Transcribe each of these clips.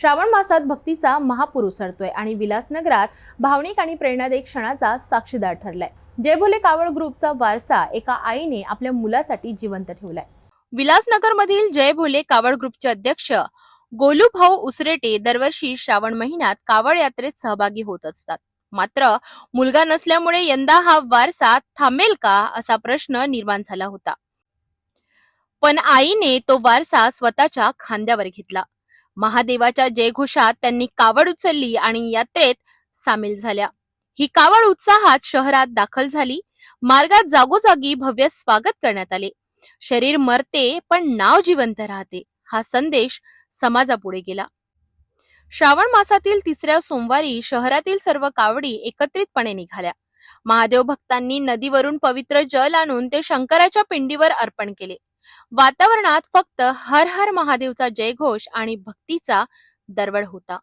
श्रावण मासात भक्तीचा महापूर उसळतोय आणि विलासनगरात भावनिक आणि प्रेरणादायी क्षणाचा साक्षीदार ठरलाय. जयभोले कावळ कावड ग्रुपचा वारसा एका आईने आपल्या मुलासाठी जिवंत ठेवलाय. विलासनगरमधील जय भोले कावड ग्रुपचे अध्यक्ष गोलू भाऊ उसरेटे दरवर्षी श्रावण महिन्यात कावड यात्रेत सहभागी होत असतात. मात्र मुलगा नसल्यामुळे यंदा हा वारसा थांबेल का असा प्रश्न निर्माण झाला होता. पण आईने तो वारसा स्वतःच्या खांद्यावर घेतला. महादेवाच्या जयघोषात त्यांनी कावड उचलली आणि यात्रेत सामील झाल्या. ही कावड उत्साहात शहरात दाखल झाली. मार्गात जागोजागी भव्य स्वागत करण्यात आले. शरीर मरते पण नाव जिवंत राहते हा संदेश समाजापुढे गेला. श्रावण मासातील तिसऱ्या सोमवारी शहरातील सर्व कावडी एकत्रितपणे निघाल्या. महादेव भक्तांनी नदीवरून पवित्र जल आणून ते शंकराच्या पिंडीवर अर्पण केले. वातावरणात फक्त हर हर महादेवचा जयघोष आणि भक्तीचा दरवळ होता.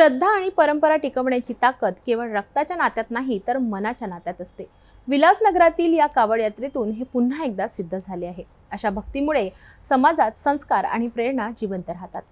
श्रद्धा आणि परंपरा टिकवण्याची ताकद केवळ रक्ताच्या नात्यात नाही तर मनाच्या नात्यात असते. विलासनगरातील या कावड यात्रेतून हे पुन्हा एकदा सिद्ध झाले आहे. अशा भक्तीमुळे समाजात संस्कार आणि प्रेरणा जिवंत राहतात.